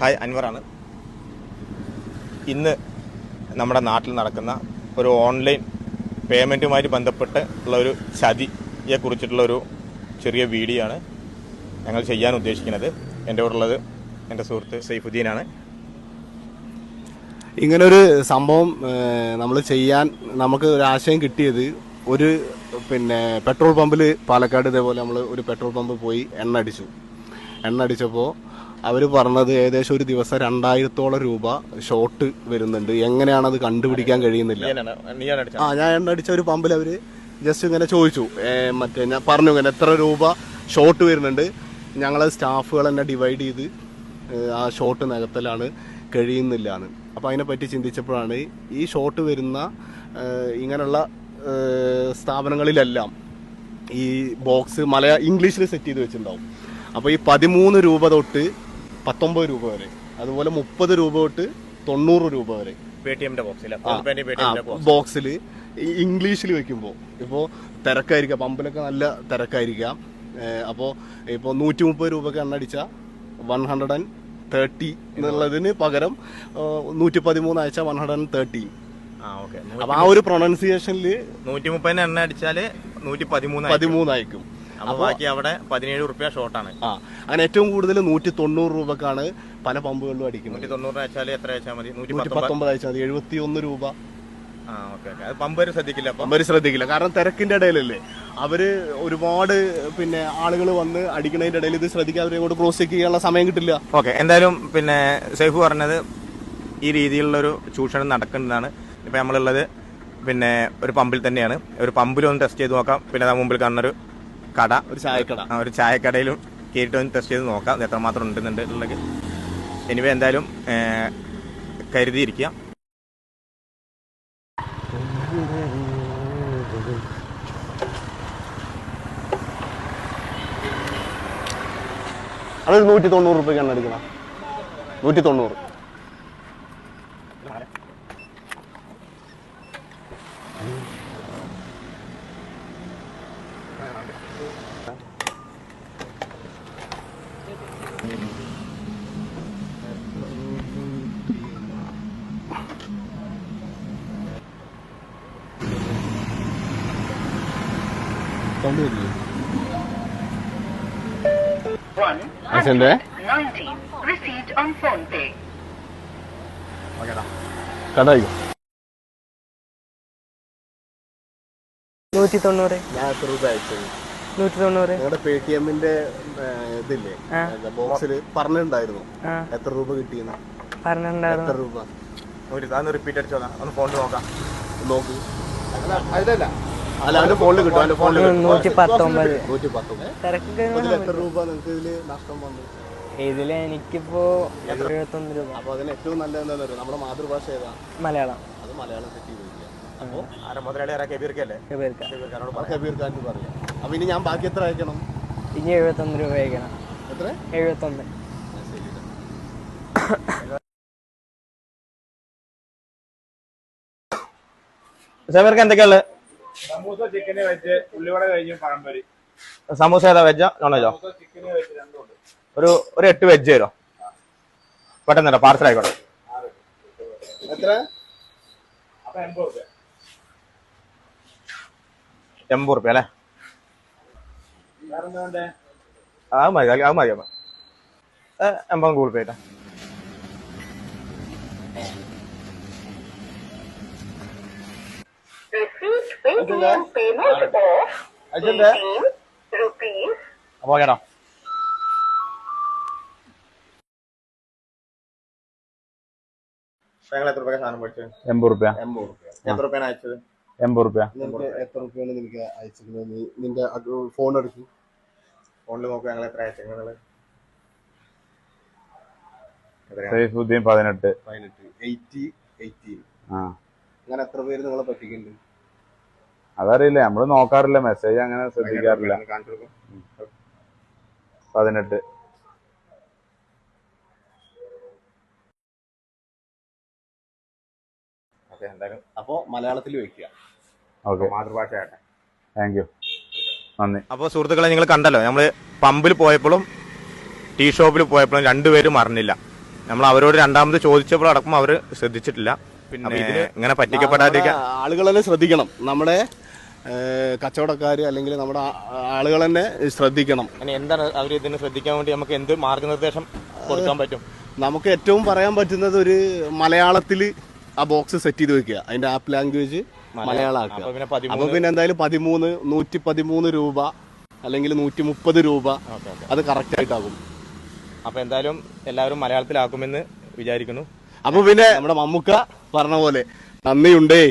Hi അൻവറാണ് ഇന്ന് നമ്മുടെ നാട്ടിൽ നടക്കുന്ന ഒരു ഓൺലൈൻ പേയ്മെന്റുമായി ബന്ധപ്പെട്ട് ഉള്ള ഒരു ചതിയെ കുറിച്ചിട്ടുള്ള ഒരു ചെറിയ വീഡിയോ ആണ് ഞങ്ങൾ ചെയ്യാൻ ഉദ്ദേശിക്കുന്നത്. എന്റെ കൂടെ ഉള്ളത് എന്റെ സുഹൃത്ത് സൈഫുദ്ദീനാണ് ഇങ്ങനൊരു സംഭവം നമ്മൾ ചെയ്യാൻ നമുക്ക് ഒരു ആശയം കിട്ടിയത് ഒരു പിന്നെ പെട്രോൾ പമ്പിൽ പാലക്കാട് ഇതേപോലെ നമ്മൾ ഒരു പെട്രോൾ പമ്പ് പോയി എണ്ണ അടിച്ചു. എണ്ണ അടിച്ചപ്പോൾ അവർ പറഞ്ഞത് ഏകദേശം ഒരു ദിവസം രണ്ടായിരത്തോളം രൂപ ഷോട്ട് വരുന്നുണ്ട്. എങ്ങനെയാണ് അത് കണ്ടുപിടിക്കാൻ കഴിയുന്നില്ല. ആ ഞാൻ അടിച്ച ഒരു പമ്പിൽ അവർ ജസ്റ്റ് ഇങ്ങനെ ചോദിച്ചു. മറ്റേ ഞാൻ പറഞ്ഞു ഇങ്ങനെ എത്ര രൂപ ഷോട്ട് വരുന്നുണ്ട്. ഞങ്ങൾ സ്റ്റാഫുകൾ തന്നെ ഡിവൈഡ് ചെയ്ത് ആ ഷോട്ട് നികത്തലാണ് കഴിയുന്നില്ല എന്ന് അപ്പോൾ അതിനെപ്പറ്റി ചിന്തിച്ചപ്പോഴാണ് ഈ ഷോട്ട് വരുന്ന ഇങ്ങനെയുള്ള സ്ഥാപനങ്ങളിലെല്ലാം ഈ ബോക്സ് മലയാ ഇംഗ്ലീഷിൽ സെറ്റ് ചെയ്ത് വെച്ചിട്ടുണ്ടാവും. അപ്പോൾ ഈ പതിമൂന്ന് രൂപ തൊട്ട് പത്തൊമ്പത് രൂപ വരെ. അതുപോലെ മുപ്പത് രൂപ തൊട്ട് തൊണ്ണൂറ് രൂപ വരെ. ബോക്സിൽ ഇംഗ്ലീഷിൽ വെക്കുമ്പോൾ ഇപ്പോൾ തിരക്കായിരിക്കാം. പമ്പിലൊക്കെ നല്ല തിരക്കായിരിക്കാം. അപ്പോൾ ഇപ്പോൾ നൂറ്റി മുപ്പത് രൂപയ്ക്ക് എണ്ണടിച്ചാൽ വൺ ഹൺഡ്രഡ് ആൻഡ് തേർട്ടി എന്നുള്ളതിന് പകരം നൂറ്റി പതിമൂന്ന് അയച്ചാൽ വൺ ഹൺഡ്രഡ് ആൻഡ് തേർട്ടി അപ്പോൾ ആ ഒരു പ്രൊണൗൺസിയേഷനിൽ നൂറ്റി മുപ്പതിന് എണ്ണ അടിച്ചാൽ നൂറ്റി പതിമൂന്ന് പതിമൂന്ന് അയക്കും. അപ്പോൾ ബാക്കി അവിടെ പതിനേഴ് റുപ്യ ഷോർട്ടാണ് ആ അങ്ങനെ ഏറ്റവും കൂടുതൽ നൂറ്റി തൊണ്ണൂറ് രൂപക്കാണ് പല പമ്പുകളിലും അടിക്കുന്നത്. നൂറ്റി തൊണ്ണൂറ് അയച്ചാൽ എത്ര അയച്ചാൽ മതി? നൂറ്റി പത്തൊമ്പത്? അയച്ചാൽ മതി. എഴുപത്തി ഒന്ന് രൂപ ശ്രദ്ധിക്കില്ല പമ്പര് ശ്രദ്ധിക്കില്ല. കാരണം തിരക്കിന്റെ ഇടയിലല്ലേ? അവർ ഒരുപാട് പിന്നെ ആളുകൾ വന്ന് അടിക്കുന്നതിന്റെ ഇടയിൽ ഇത് ശ്രദ്ധിക്കാതെ അവരെ ക്രോസ് ചെക്ക് ചെയ്യാനുള്ള സമയം കിട്ടില്ല. ഓക്കെ എന്തായാലും പിന്നെ സേഫ് പറഞ്ഞത് ഈ രീതിയിലുള്ള ഒരു ചൂഷണം നടക്കുന്നതാണ്. ഇപ്പം നമ്മളുള്ളത് പിന്നെ ഒരു പമ്പിൽ തന്നെയാണ്. ഒരു പമ്പിൽ ഒന്ന് ടെസ്റ്റ് ചെയ്ത് നോക്കാം. പിന്നെ അത് മുമ്പിൽ കാണുന്നൊരു കട. ഒരു ചായക്കട. ആ, ഒരു ചായക്കടയിലും കയറിയിട്ട് ഒന്ന് ടെസ്റ്റ് ചെയ്ത് നോക്കാം. എത്രമാത്രം ഉണ്ടെന്നുണ്ട് ഉള്ളത് എനിവേ എന്തായാലും കരുതിയിരിക്കുക. അത് നൂറ്റി തൊണ്ണൂറ് രൂപയ്ക്കാണ് അടിക്കണം നൂറ്റി തൊണ്ണൂറ്. One. അച്ഛന്റെ nineteen. Received on phone pay. ഓക്കേടാ കട അയക്കും നൂറ്റി തൊണ്ണൂറ് ഞാൻ എത്ര രൂപ അയച്ചത് നൂറ്റി തൊണ്ണൂറ് നിങ്ങളുടെ പേ ടി എമ്മിന്റെ ഇതില്ലേ ബോക്സിൽ പറഞ്ഞിട്ടുണ്ടായിരുന്നു എത്ര രൂപ കിട്ടിയെന്ന്. പറഞ്ഞിട്ടുണ്ടായിരുന്നു. എത്ര രൂപ? ഒരു റിപ്പീറ്റ് അടിച്ചോ ഒന്ന് ഫോണിൽ നോക്കാം. നോക്ക്. അതിലല്ല അല്ല അവന്റെ ഫോണിൽ കിട്ടും അവന്റെ ഫോണിൽ കിട്ടും. നൂറ്റി പത്തൊമ്പത് എത്ര രൂപ നിങ്ങൾക്ക് ഇതിൽ നഷ്ടം വന്നു? ഇതിൽ എനിക്കിപ്പോ എഴുപത്തൊന്ന് രൂപ. അപ്പൊ അതിന് ഏറ്റവും നല്ല എന്താണെന്ന് നമ്മുടെ മാതൃഭാഷ ഏതാ? മലയാളം. അത് മലയാളം മുതലാളി? കബീർക്കല്ലേ കബീർ ഖാൻ പറയാം. അപ്പൊ ഇനി ഞാൻ ബാക്കി എത്ര അയക്കണം? ഇനി എഴുപത്തൊന്ന് രൂപ അയക്കണം. എത്ര? എഴുപത്തൊന്ന്. എന്തൊക്കെയാ എന്തൊക്കെയുള്ളത് സമൂസ ചിക്കന് വെച്ച് ഉള്ളിവട കഴിഞ്ഞ് പഴംപൊരി. സമൂസ ഏതാ വെജോ നോൺ വെജോ സമൂസ ചിക്കന് വെച്ച് രണ്ടുണ്ട്. ഒരു ഒരു എട്ട് വെജ് തരോ പെട്ടെന്ന് പാർസൽ ആയിക്കോട്ടെ. എത്ര? അപ്പൊ എൺപത് റുപ്യ എൺപത് റുപ്യ അല്ലേ? അത് മതി അത് മതി അപ്പൊ എൺപത് ഗൂഗിൾ പേ ആയിട്ടാ ഓക്കേടാ ഞങ്ങൾ എത്ര രൂപ സാധനം മേടിച്ചത് എൺപത് റുപ്യ. എൺപത് റുപ്യ. എത്ര റുപ്യാണ് അയച്ചത്? എൺപത് റുപ്യ. എത്ര റുപ്യാണ് നിനക്ക് അയച്ചിരുന്നത് നീ നിന്റെ ഫോൺ എടുക്കും. ഫോണിൽ നോക്കുക ഞങ്ങൾ എത്ര അയച്ചത്? സൈഫുദ്ദീൻ പതിനെട്ട്. പതിനെട്ട്. Eighty eighteen. ആ. അങ്ങനെ എത്ര പേര് നിങ്ങളെ പറ്റിക്കുന്നുണ്ട്? അതറിയില്ല. നമ്മൾ നോക്കാറില്ല. മെസ്സേജ് അങ്ങനെ ശ്രദ്ധിക്കാറില്ല. പതിനെട്ട്. അപ്പൊ എന്തായാലും. അപ്പോ മലയാളത്തിൽ വെക്കുക ഓക്കെ. മാതൃഭാഷയാട്ടെ താങ്ക് യു നന്ദി. അപ്പോൾ സുഹൃത്തുക്കളെ നിങ്ങൾ കണ്ടല്ലോ നമ്മൾ പമ്പിൽ പോയപ്പോഴും ടീ ഷോപ്പിൽ പോയപ്പോഴും രണ്ടുപേരും അറിഞ്ഞില്ല നമ്മൾ അവരോട് രണ്ടാമത് ചോദിച്ചപ്പോഴടക്കം അവർ ശ്രദ്ധിച്ചിട്ടില്ല. പിന്നെ ഇങ്ങനെ പറ്റിക്കപ്പെടാതിരിക്കാൻ ആളുകളെ ശ്രദ്ധിക്കണം. നമ്മുടെ കച്ചവടക്കാർ അല്ലെങ്കിൽ നമ്മുടെ ആളുകൾ തന്നെ ശ്രദ്ധിക്കണം. അങ്ങനെ എന്താണ് അവർ ഇതിനെ ശ്രദ്ധിക്കാൻ വേണ്ടി നമുക്ക് എന്ത് മാർഗനിർദ്ദേശം കൊടുക്കാൻ പറ്റും? നമുക്ക് ഏറ്റവും പറയാൻ പറ്റുന്നത് ഒരു മലയാളത്തിൽ ആ ബോക്സ് സെറ്റ് ചെയ്ത് വെക്കുക. അതിന്റെ ആപ്പ് ലാംഗ്വേജ് മലയാളമാക്കുക. അപ്പൊ പിന്നെ എന്തായാലും പതിമൂന്ന് നൂറ്റി പതിമൂന്ന് രൂപ അല്ലെങ്കിൽ നൂറ്റി മുപ്പത് രൂപ അത് കറക്റ്റ് ആയിട്ടാകും അപ്പൊ എന്തായാലും എല്ലാവരും മലയാളത്തിലാക്കുമെന്ന് വിചാരിക്കുന്നു. അപ്പൊ പിന്നെ നമ്മുടെ മമ്മൂക്ക പറഞ്ഞ പോലെ നന്ദിയുണ്ടേ.